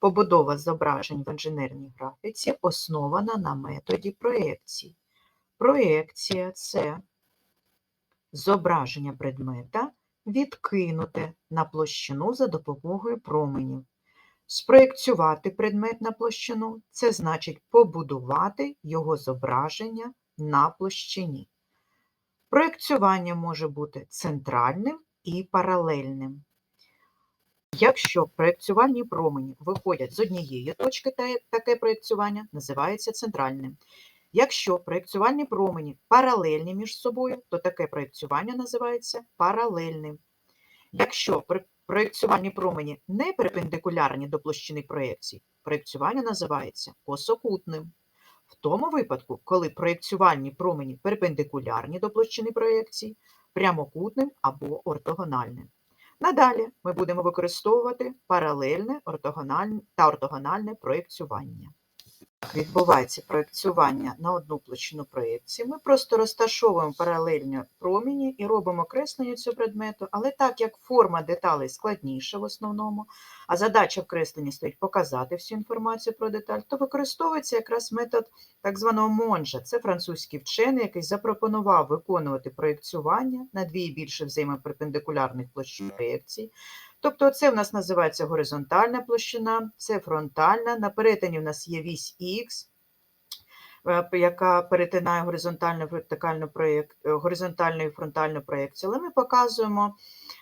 Побудова зображень в інженерній графіці основана на методі проєкції. Проєкція це зображення предмета відкинуте на площину за допомогою променів. Спроєкціювати предмет на площину це значить побудувати його зображення на площині. Проєкціювання може бути центральним і паралельним. Якщо проєкціювальні промені виходять з однієї точки, таке проєкціювання називається центральним. Якщо проєкціювальні промені паралельні між собою, то таке проєкціювання називається паралельним. Якщо пр- проєкціювальні промені не перпендикулярні до площини проєкції, проєкціювання називається косокутним. В тому випадку, коли проєкціювальні промені перпендикулярні до площини проєкції, прямокутним або ортогональним. Надалі ми будемо використовувати паралельне ортогональне та ортогональне проєкціювання. Відбувається проєкціювання на одну площину проєкції. Ми просто розташовуємо паралельно промені і робимо креслення цього предмету, але так як форма деталей складніша в основному, а задача в кресленні стоїть показати всю інформацію про деталь, то використовується якраз метод так званого Монжа. Це французький вчений, який запропонував виконувати проєкціювання на дві і більше взаємоперпендикулярних площин проєкцій. Тобто це в нас називається горизонтальна площина, це фронтальна. На перетині в нас є вісь Х, е, яка перетинає горизонтальну вертикальну проєк... е, горизонтальну і фронтальну проєкцію. Але ми показуємо,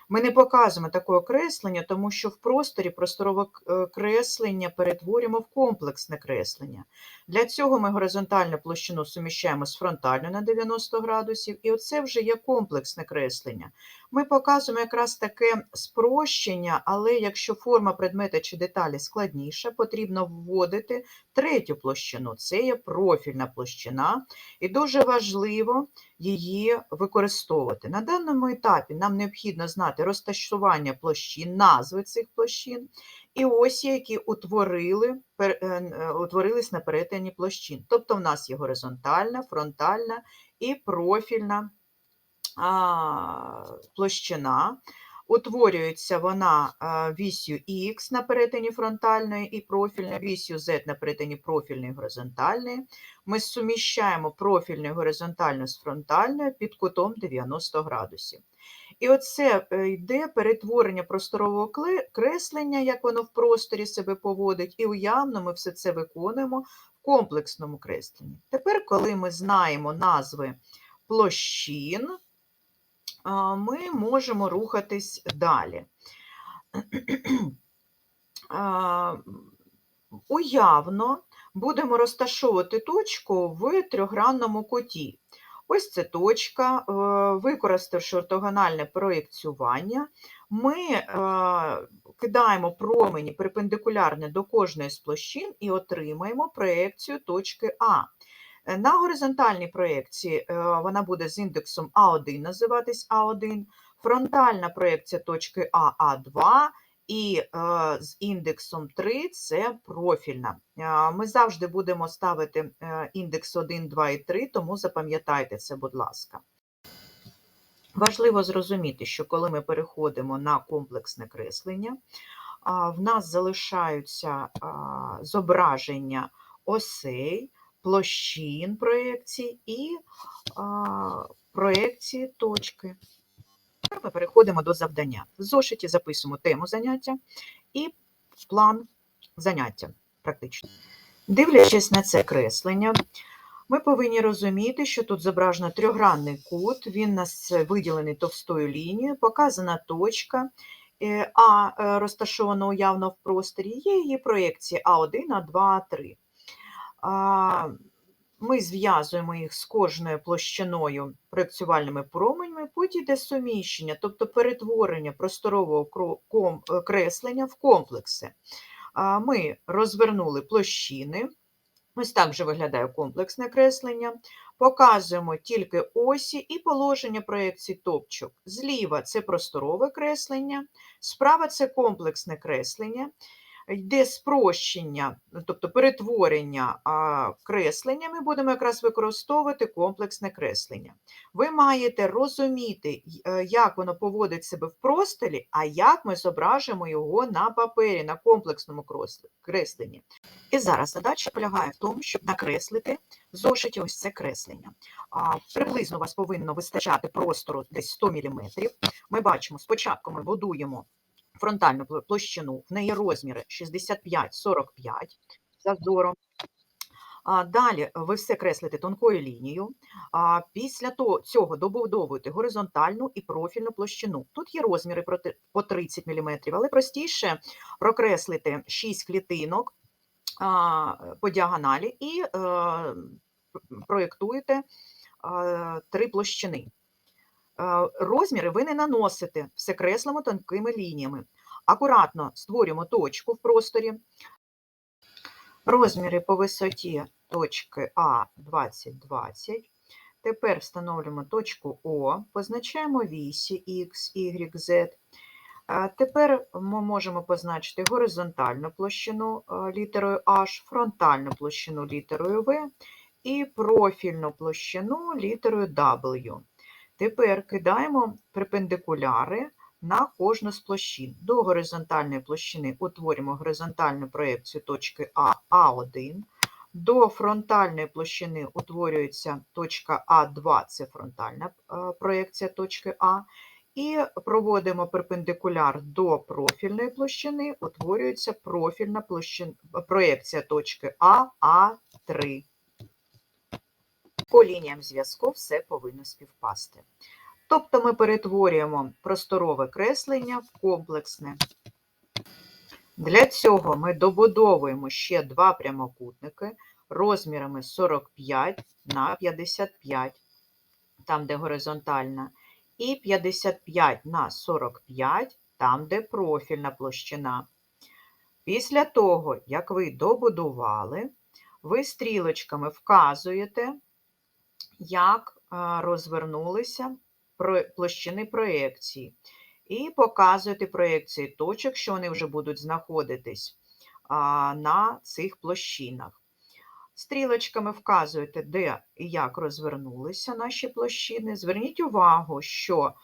ми не показуємо такого креслення, тому що в просторі просторове е, креслення перетворюємо в комплексне креслення. Для цього ми горизонтальну площину суміщаємо з фронтальною на 90 градусів, і оце вже є комплексне креслення. Ми показуємо якраз таке спрощення, але якщо форма предмета чи деталі складніша, потрібно вводити третю площину. Це є профільна площина, і дуже важливо її використовувати. На даному етапі нам необхідно знати розташування площин, назви цих площин і осі, які утворили, е, е, утворились на перетині площин. Тобто в нас є горизонтальна, фронтальна і профільна площина. Утворюється вона вісю Х на перетині фронтальної і профільної, вісю Z на перетині профільної і горизонтальної. Ми суміщаємо профільну горизонтальну з фронтальною під кутом 90 градусів. І оце е, йде перетворення просторового креслення, як воно в просторі себе поводить, і уявно ми все це виконуємо в комплексному кресленні. Тепер, коли ми знаємо назви площин, ми можемо рухатись далі. Уявно будемо розташовувати точку в трьохгранному куті. Ось це точка, е, використавши ортогональне проєкціювання, ми е, кидаємо промені перпендикулярно до кожної з площин і отримаємо проєкцію точки А. Е, На горизонтальній проєкції е, вона буде з індексом А1 називатись А1, фронтальна проєкція точки А А2 і е, з індексом 3 це профільна. Ми завжди будемо ставити індекс 1, 2 і 3, тому запам'ятайте це, будь ласка. Важливо зрозуміти, що коли ми переходимо на комплексне креслення, в нас залишаються зображення осей, площин проєкцій і а, проєкції точки. Ми переходимо до завдання. В зошиті записуємо тему заняття і план заняття практично. Дивлячись на це креслення, ми повинні розуміти, що тут зображено трьохгранний кут, він у нас виділений товстою лінією, показана точка е, А е, розташована уявно в просторі, є її проєкції А1, А2, А3. Ми зв'язуємо їх з кожною площиною проєкціювальними променями, потім йде суміщення, тобто перетворення просторового креслення в комплекси. Ми розвернули площини. Ось так вже виглядає комплексне креслення. Показуємо тільки осі і положення проєкцій топчик. Зліва це просторове креслення, справа це комплексне креслення. Йде спрощення, тобто перетворення креслення, ми будемо якраз використовувати комплексне креслення. Ви маєте розуміти, е, як воно поводить себе в просторі, а як ми зображимо його на папері, на комплексному кресленні. І зараз задача полягає в тому, щоб накреслити в зошиті ось це креслення. Приблизно у вас повинно вистачати простору десь 100 мм. Ми бачимо, спочатку ми будуємо фронтальну площину, в неї розміри 65-45 зазором. Далі ви все креслите тонкою лінією. Після цього добудовуєте горизонтальну і профільну площину. Тут є розміри по 30 мм, але простіше прокреслити 6 клітинок по діагоналі і е, проєктуєте три площини. Розміри ви не наносите, все креслимо тонкими лініями. Акуратно створюємо точку в просторі. Розміри по висоті точки А 20, 20. Тепер встановлюємо точку О, позначаємо вісі X, Y, Z. Тепер ми можемо позначити горизонтальну площину літерою H, фронтальну площину літерою V і профільну площину літерою W. Тепер кидаємо перпендикуляри на кожну з площин. До горизонтальної площини утворюємо горизонтальну проєкцію точки А А1. До фронтальної площини утворюється точка А2, це фронтальна е, проєкція точки А. І проводимо перпендикуляр до профільної площини, утворюється профільна площин... проєкція точки А А3. По лініям зв'язку все повинно співпасти. Тобто ми перетворюємо просторове креслення в комплексне. Для цього ми добудовуємо ще два прямокутники розмірами 45 на 55, там, де горизонтальна, і 55 на 45, там, де профільна площина. Після того, як ви добудували, ви стрілочками вказуєте, як розвернулися площини проєкції. І показуєте проєкції точок, що вони вже будуть знаходитись на цих площинах. Стрілочками вказуєте, де і як розвернулися наші площини. Зверніть увагу, що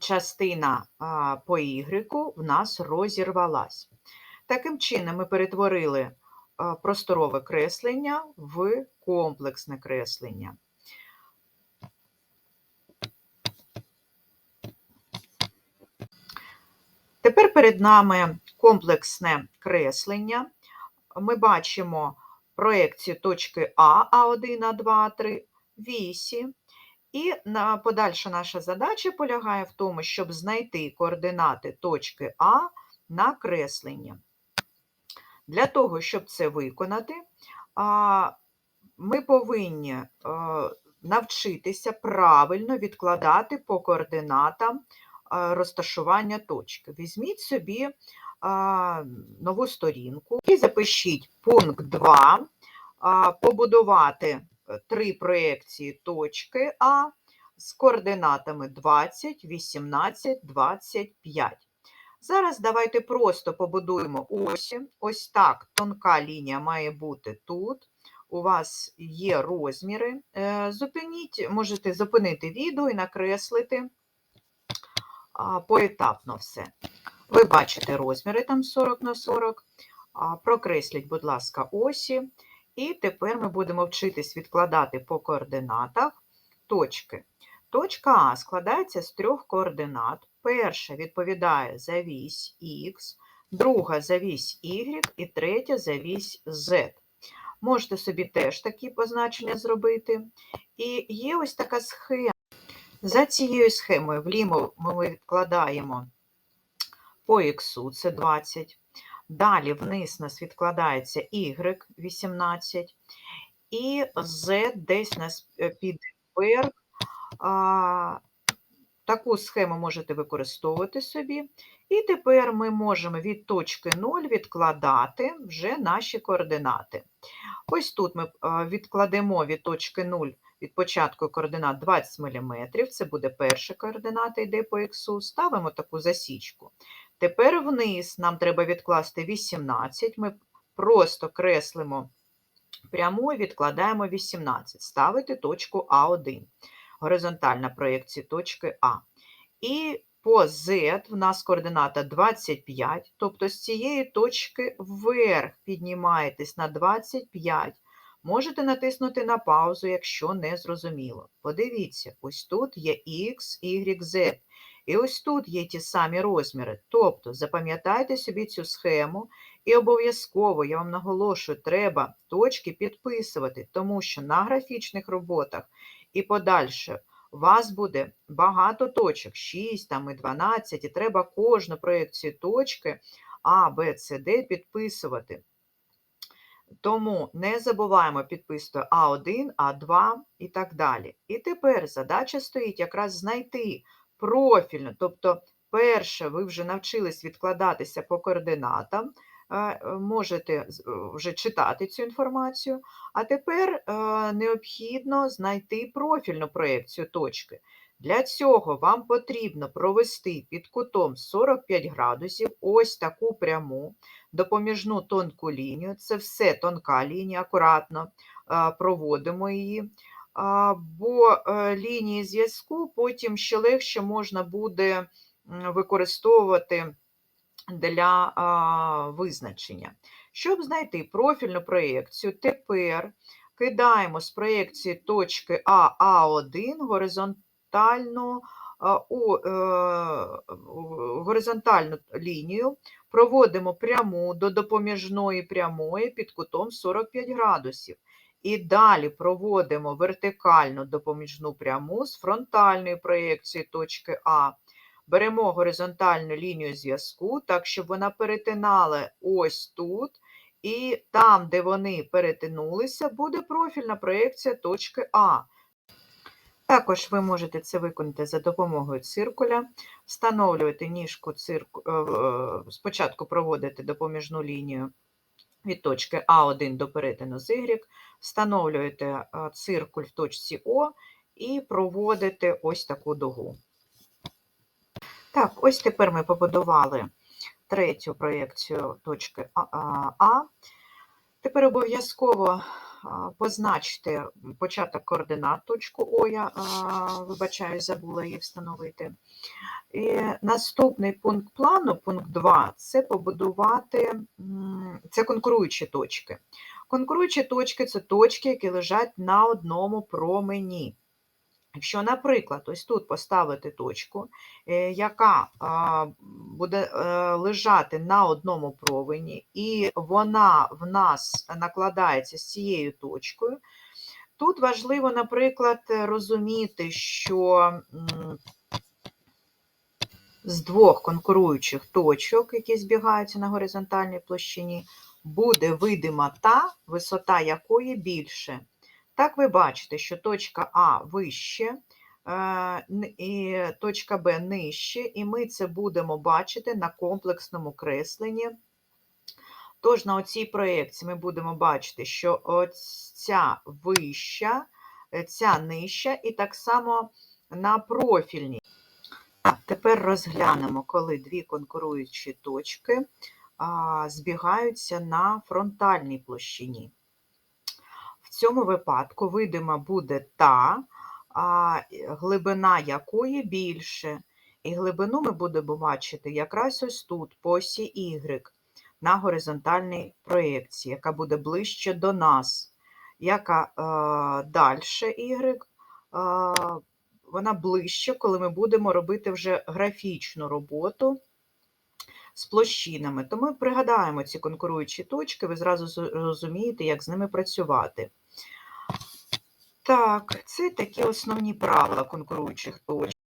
частина по Y в нас розірвалась. Таким чином, ми перетворили просторове креслення в комплексне креслення. Тепер перед нами комплексне креслення. Ми бачимо проекцію точки А, А1, А2, А3, вісі. І на подальша наша задача полягає в тому, щоб знайти координати точки А на креслення. Для того, щоб це виконати, ми повинні навчитися правильно відкладати по координатам розташування точки. Візьміть собі нову сторінку і запишіть пункт 2, побудувати е, три проєкції точки А з координатами 20, 18, 25. Зараз давайте просто побудуємо осі. Ось так тонка лінія має бути тут. У вас є розміри. Е, Зупиніть, можете зупинити відео і накреслити поетапно все. Ви бачите розміри там 40 на 40. Прокресліть, будь ласка, осі. І тепер ми будемо вчитись відкладати по координатах точки. Точка А складається з трьох координат. Перша відповідає за вісь Х, друга за вісь Y і третя за вісь Z. Можете собі теж такі позначення зробити. І є ось така схема. За цією схемою вліво ми відкладаємо по Х, це 20. Далі вниз нас відкладається Y 18, і Z десь нас е, піде вверх. Таку схему можете використовувати собі. І тепер ми можемо від точки 0 відкладати вже наші координати. Ось тут ми відкладемо від точки 0 від початку координат 20 мм. Це буде перша координата, йде по х. Ставимо таку засічку. Тепер вниз нам треба відкласти 18. Ми просто креслимо пряму і відкладаємо 18. Ставити точку А1. Горизонтальна проєкція точки А. І по Z в нас координата 25, тобто з цієї точки вверх піднімаєтесь на 25. Можете натиснути на паузу, якщо не зрозуміло. Подивіться, ось тут є X, Y, Z. І ось тут є ті самі розміри. Тобто запам'ятайте собі цю схему і обов'язково, я вам наголошую, треба точки підписувати, тому що на графічних роботах і подальше у вас буде багато точок, 6 там, і 12, і треба кожну проєкцію точки А, Б, С, Д підписувати. Тому не забуваємо підписувати А1, А2 і так далі. І тепер задача стоїть якраз знайти профільно, тобто, перше, ви вже навчились відкладатися по координатам, можете е, вже читати цю інформацію, а тепер е, необхідно знайти профільну проєкцію точки. Для цього вам потрібно провести під кутом 45 градусів ось таку пряму допоміжну тонку лінію. Це все тонка лінія, акуратно проводимо її. Бо е, лінії зв'язку потім ще легше можна буде використовувати для а, визначення. Щоб знайти профільну проєкцію, тепер кидаємо з проєкції точки А А1 горизонтальну, а, у, е, у- горизонтальну лінію, проводимо пряму до допоміжної прямої під кутом 45 градусів. І далі проводимо вертикальну допоміжну пряму з фронтальної проєкції точки А. Беремо горизонтальну лінію зв'язку, так, щоб вона перетинала ось тут, і там, де вони перетинулися, буде профільна проєкція точки А. Також ви можете це виконати за допомогою циркуля, встановлювати ніжку цирку, е, е, спочатку проводити допоміжну лінію від точки А1 до перетину з Y, встановлюєте е, циркуль в точці О і проводите ось таку дугу. Так, ось тепер ми побудували третю проєкцію точки А. Тепер обов'язково позначте початок координат точку О, я вибачаю, забула її встановити. І наступний пункт плану, пункт 2, це побудувати, це конкуруючі точки. Конкуруючі точки це точки, які лежать на одному промені. Якщо, наприклад, ось тут поставити точку, е, яка буде е, лежати на одному провені, і вона в нас накладається з цією точкою, тут важливо, наприклад, розуміти, що з двох конкуруючих точок, які збігаються на горизонтальній площині, буде видима та, висота якої більше. Так ви бачите, що точка А вище, е, і точка Б нижче, і ми це будемо бачити на комплексному кресленні. Тож на оцій проєкції ми будемо бачити, що ця вища, е, ця нижча, і так само на профільній. Тепер розглянемо, коли дві конкуруючі точки збігаються на фронтальній площині. Цьому випадку видима буде та, глибина якої більше. І глибину ми будемо бачити якраз ось тут, по осі Y, на горизонтальній проєкції, яка буде ближче до нас. Яка е, далі Y, е, вона ближче, коли ми будемо робити вже графічну роботу з площинами. То ми пригадаємо ці конкуруючі точки, ви зразу зрозумієте, як з ними працювати. Так, це такі основні правила конкуруючих точок.